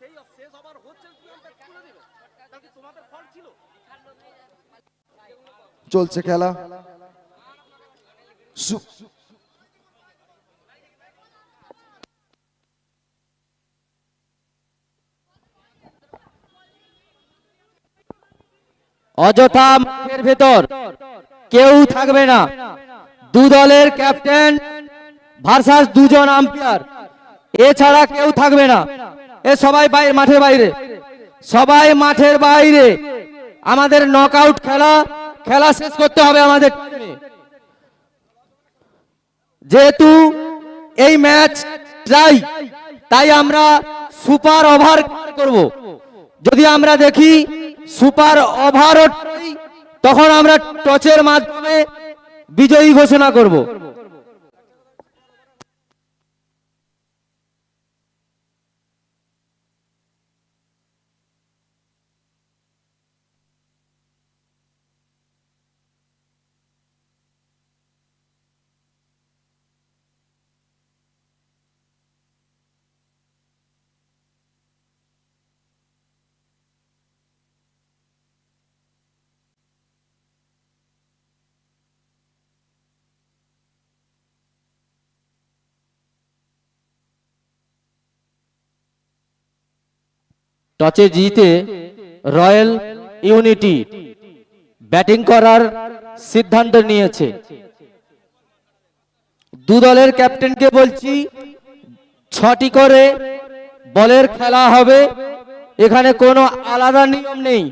সেই শেষ ওভার হচ্ছে তুলে দেবে? তাহলে তোমাদের ফল ছিল? চলছে খেলা। অযথা মাঠের ভেতর কেউ থাকবে না। দু দলের ক্যাপ্টেন ভার্সাস দুজন আম্পায়ার এছাড়া কেউ থাকবে না। এ সবাই বাইরে, মাঠের বাইরে। সবাই মাঠের বাইরে। আমাদের নকআউট খেলা খেলা শেষ করতে হবে আমাদের যেহেতু এই ম্যাচ ট্রাই তাই আমরা সুপার ওভার করব। যদি আমরা দেখি সুপার ওভারও তখন আমরা টচের মাধ্যমে বিজয়ী ঘোষণা করব। টচে জিতে রয়্যাল ইউনিটি ব্যাটিং করার সিদ্ধান্ত নিয়েছে। দু দলের ক্যাপ্টেনকে বলছি, ছটি করে বলের খেলা হবে। এখানে কোনো আলাদা নিয়ম নেই।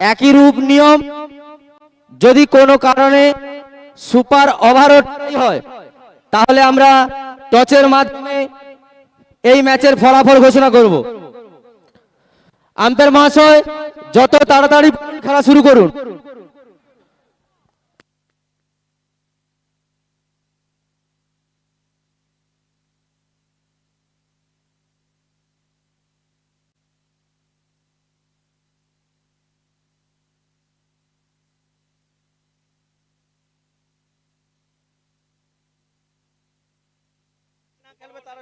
একই রূপ নিয়ম, যদি কোনো কারণে সুপার ওভারও হয়, তাহলে আমরা টচের মাধ্যমে এই ম্যাচের ফলাফল ঘোষণা করব। আম্পায়ার মহাশয় যত তাড়াতাড়ি খেলা শুরু করুন খেলবে তারা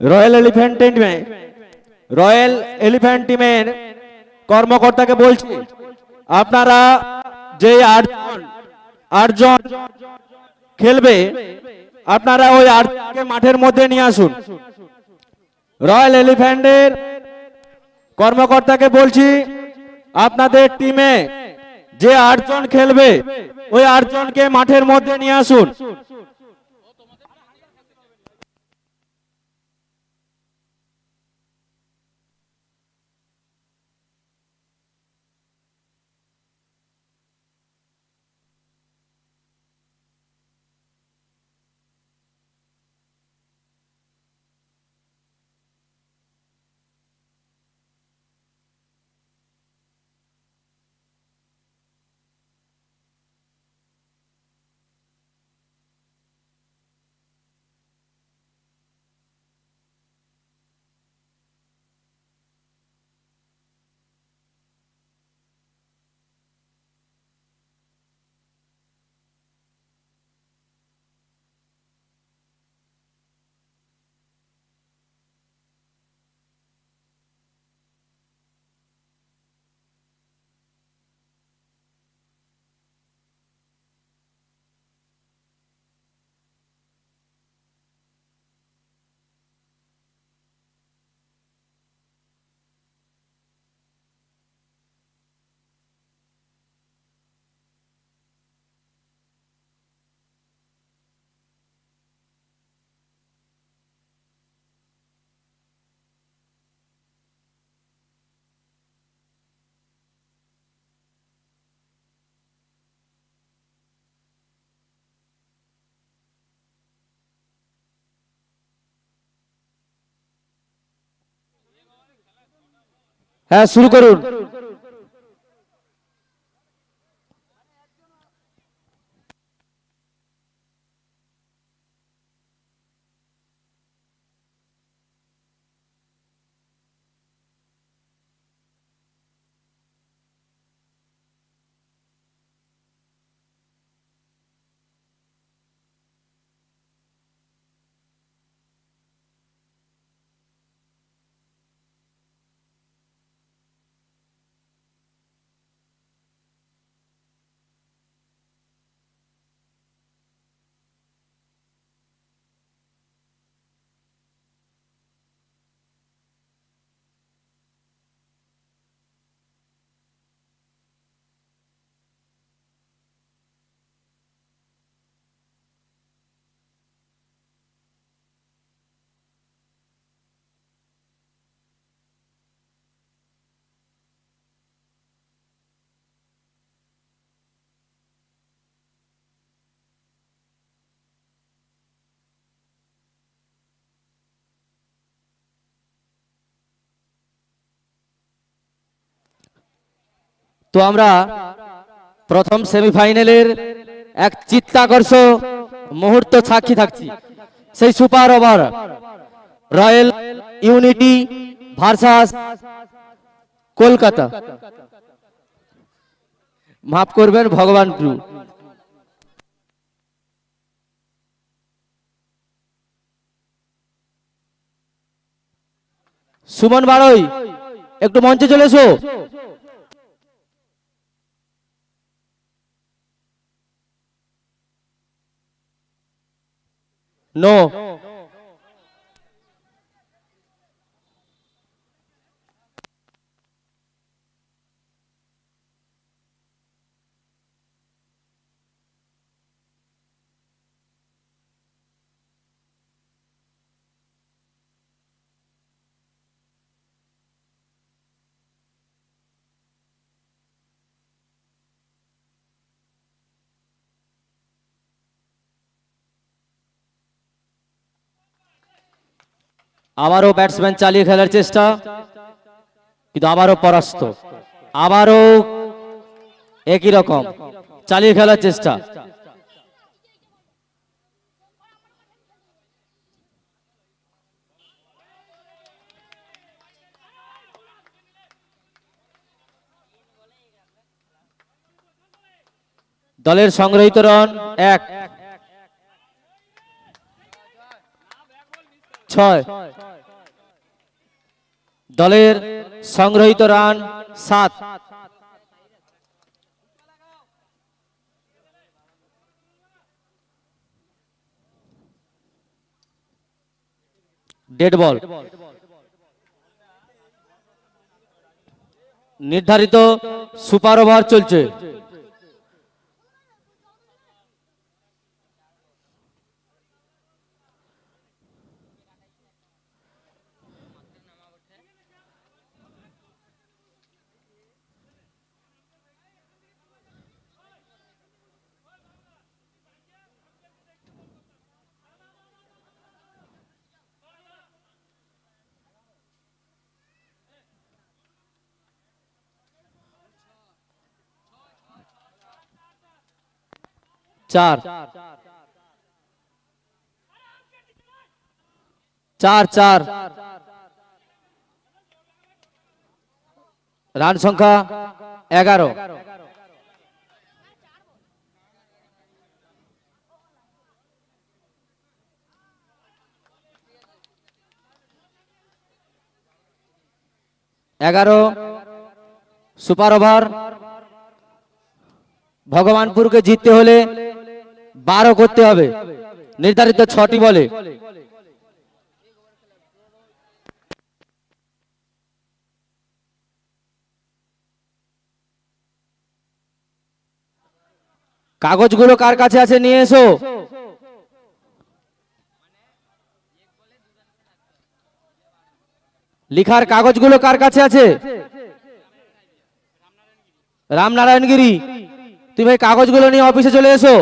রয়্যাল এলিফ্যান্ট টিমে রয়্যাল এলিফ্যান্ট টিমের কর্মকর্তাকে বলছি, আপনারা যে আটজন আটজন খেলবে, আপনারা ওই আটজনকে মাঠের মধ্যে নিয়ে আসুন। রয়্যাল এলিফ্যান্টের কর্মকর্তাকে বলছি, আপনাদের টিমে যে আটজন খেলবে, ওই আটজনকে মাঠের মধ্যে নিয়ে আসুন। হ্যাঁ শুরু করুন। তো আমরা প্রথম সেমিফাইনালের এক চিত্তাকর্ষ মুহূর্ত সাক্ষী থাকছি। সেই super over royal unity versus Kolkata. মাফ করবেন ভগবানপুর সুমন বাড়ই একটু মঞ্চে চলে এসো। নো আবারও ব্যাটসম্যান চালিয়ে খেলার চেষ্টা। কিন্তু আবারও পরাস্ত। আবারও একই রকম। চালিয়ে খেলার চেষ্টা। দলের সংগ্রহিত রান এক। দলের সংগ্রহিত রান সাত। ডেড বল। নির্ধারিত সুপার ওভার চলছে। চার। চার চার। রান সংখ্যা এগারো। এগারো। Super over. ভগবানপুরকে জিততে হলে বারো করতে হবে। নির্ধারিত ছটি বলে। কাগজগুলো কার কাছে আছে? নিয়ে এসো। লিখার কাগজগুলো কার কাছে আছে? রামনারায়ণগিরি। তুমি এই কাগজগুলো নিয়ে অফিসে চলে এসো।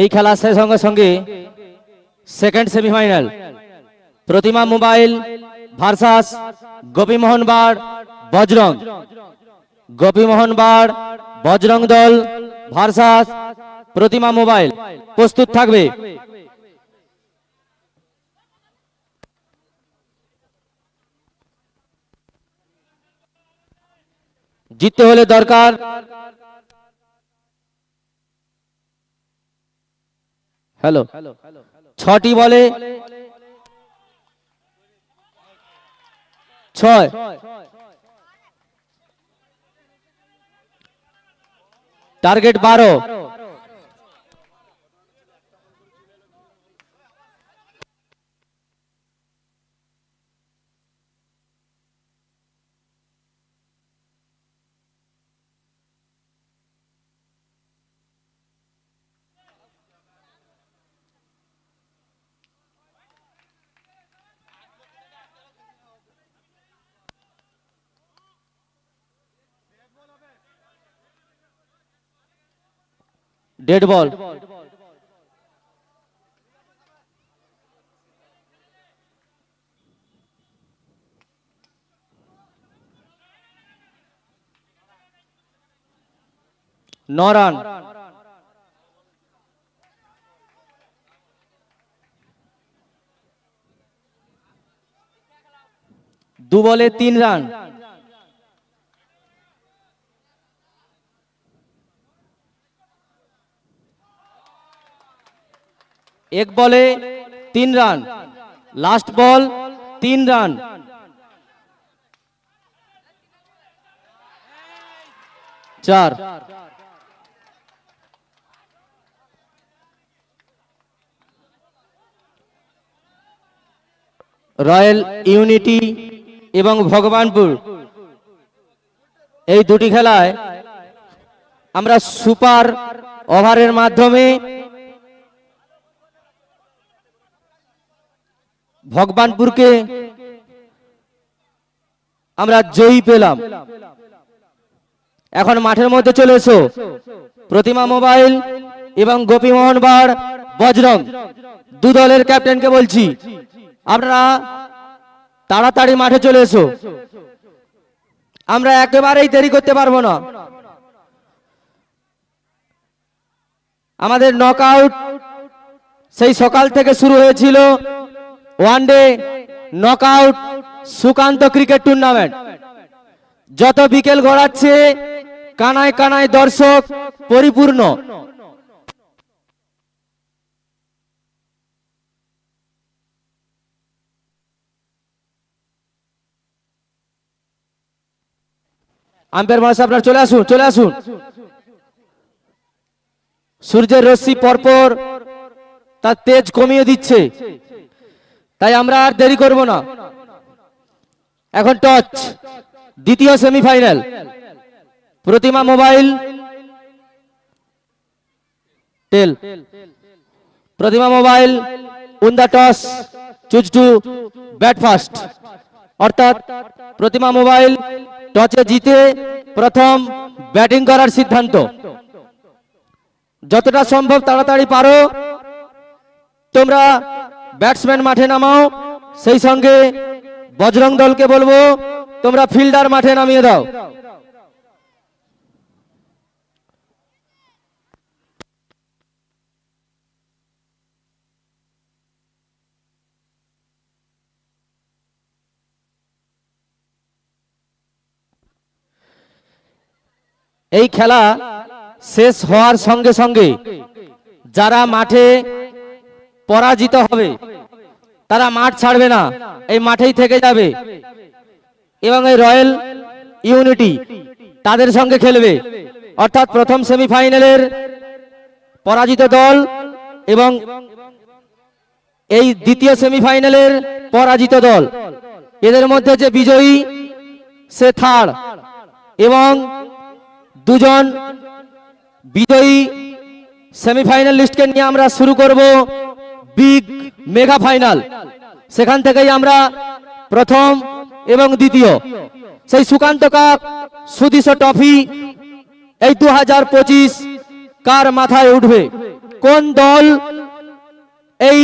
এই খেলা শেষ সঙ্গে সঙ্গে second semifinal Pratima mobile versus Gopimohan Bar, Bajrang. Gopimohan Bar, Bajrang Dal versus Pratima mobile. প্রস্তুত থাকবে। জিততে হলে দরকার হ্যালো। ছটি বলে। ছয়। টার্গেট বারো। ডেড বল ন রান দু বলে তিন রান এক বলে তিন রান। লাস্ট বল তিন রান। চার। রয়্যাল ইউনিটি এবং ভগবানপুর। এই দুটি খেলায় আমরা সুপার ওভারের মাধ্যমে ভগবানপুরকে আমরা জয়ী পেলাম। এখন মাঠের মধ্যে চলে এসো। প্রতিমা মোবাইল এবং গোপীমোহন বার বজরং। দু দলের ক্যাপ্টেনকে বলছি, আপনারা তাড়াতাড়ি মাঠে চলে এসো। আমরা একেবারেই দেরি করতে পারব না। আমাদের নকআউট সেই সকাল থেকে শুরু হয়েছিল। One day knockout Sukanta cricket tournament. যত বিকেল গড়াচ্ছে, কানায় কানায় দর্শক পরিপূর্ণ। আম্পের মহাশয় আপনারা চলে আসুন চলে আসুন। সূর্যের রশ্মি পরপর তার তেজ কমিয়ে দিচ্ছে। তাই আমরা আর দেরি করব না। এখন টচ, দ্বিতীয় semifinal. Pratima mobile tell Pratima mobile won the toss choose to bat first অর্থাৎ প্রতিমা মোবাইল টসে জিতে প্রথম ব্যাটিং করার সিদ্ধান্ত। যতটা সম্ভব তাড়াতাড়ি পারো। তোমরা ব্যাটসম্যান মাঠে নামাও, সেই সঙ্গে বজরং দলকে বলব, তোমরা ফিল্ডার মাঠে নামিয়ে দাও। এই খেলা শেষ হওয়ার সঙ্গে সঙ্গে যারা মাঠে পরাজিত হবে। তারা মাঠ ছাড়বে না, এই মাঠেই থেকে যাবে। এবং এই রয়্যাল ইউনিটি তাদের সঙ্গে খেলবে। অর্থাৎ প্রথম সেমিফাইনালের পরাজিত দল এবং এই দ্বিতীয় সেমিফাইনালের পরাজিত দল। এদের মধ্যে যে বিজয়ী, সে থার্ড। এবং দুজন বিজয়ী সেমিফাইনাল লিস্টকে নিয়ে আমরা শুরু করব বিগ মেগা ফাইনাল। সেখান থেকেই আমরা প্রথম এবং দ্বিতীয়। সেই সুকান্ত কাপ সুদিশ ট্রফি এই দু হাজার পঁচিশ কার মাথায় উঠবে? কোন দল এই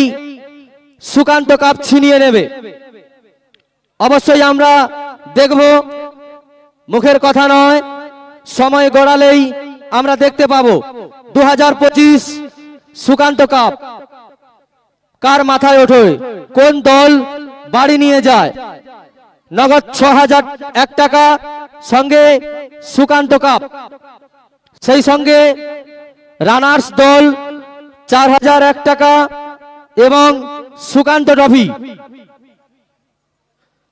সুকান্ত কাপ ছিনিয়ে নেবে? অবশ্যই আমরা দেখব। মুখের কথা নয়, সময় গড়ালেই আমরা দেখতে পাবো। দু হাজার পঁচিশ সুকান্ত কাপ। কার মাথায় ওঠে? কোন দল বাড়ি নিয়ে যায়? নগদ ছ হাজার এক টাকা, সঙ্গে সুকান্ত কাপ। সেই সঙ্গে রানার্স দল চার হাজার এক টাকা এবং সুকান্ত ট্রফি।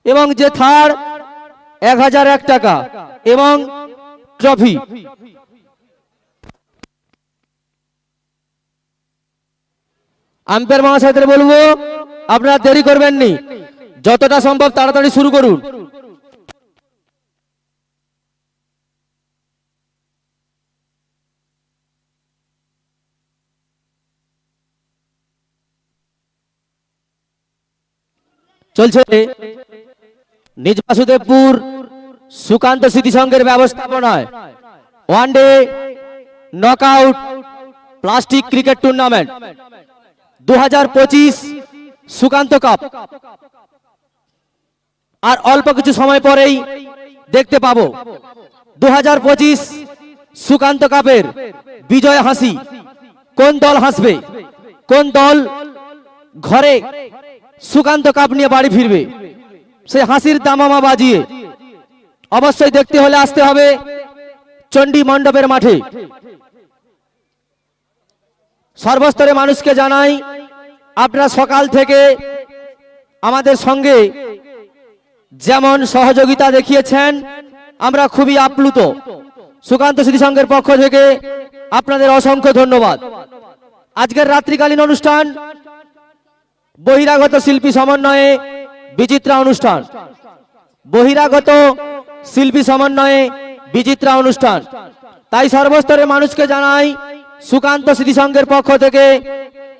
এবং যে থার্ড এক হাজার এক টাকা এবং ট্রফি। আম্পায়ার মহাশয়দের বলব, আপনারা দেরি করবেন নি। যতটা সম্ভব তাড়াতাড়ি শুরু করুন। চলছে নিজ বাসুদেবপুর সুকান্ত স্মৃতি সংঘের ব্যবস্থাপনায় one day knockout plastic cricket tournament. দু হাজার পঁচিশ সুকান্ত কাপ। আর অল্প কিছু সময় পরেই দেখতে পাবো দু হাজার পঁচিশ সুকান্ত কাপের বিজয় হাসি। কোন দল হাসবে? কোন দল ঘরে সুকান্ত কাপ নিয়ে বাড়ি ফিরবে? সেই হাসির দামামা বাজিয়ে অবশ্যই দেখতে হলে আসতে হবে চণ্ডী মণ্ডপের মাঠে। সর্বস্তরে মানুষকে জানাই, আপনারা সকাল থেকে আমাদের সঙ্গে যেমন সহযোগিতা দেখিয়েছেন, আমরা খুবই আপ্লুত। সুকান্ত স্মৃতি পক্ষ থেকে আপনাদের অসংখ্য ধন্যবাদ। আজকের রাত্রিকালীন অনুষ্ঠান বহিরাগত শিল্পী সমন্বয়ে বিচিত্রা অনুষ্ঠান। বহিরাগত শিল্পী সমন্বয়ে বিচিত্রা অনুষ্ঠান। তাই সর্বস্তরের মানুষকে জানাই সুকান্ত স্মৃতিসংঘের পক্ষ থেকে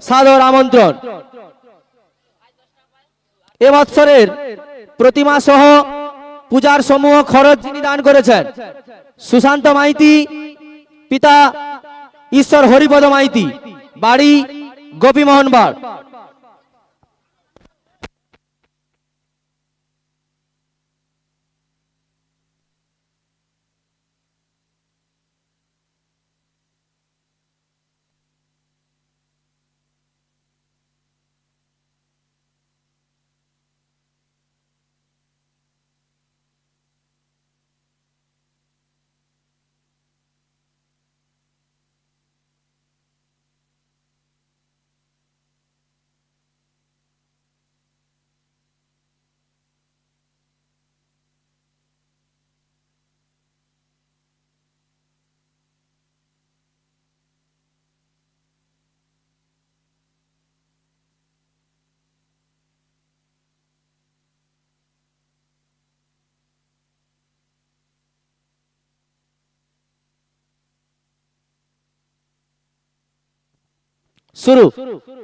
সাদর আমন্ত্রণ। এ বৎসরের প্রতিমা সহ পূজার সমূহ খরচ যিনি দান করেছেন, সুশান্ত মাইতি, পিতা ঈশ্বর হরিপদ মাইতি, বাড়ি গোপীমোহন বাড় শুরু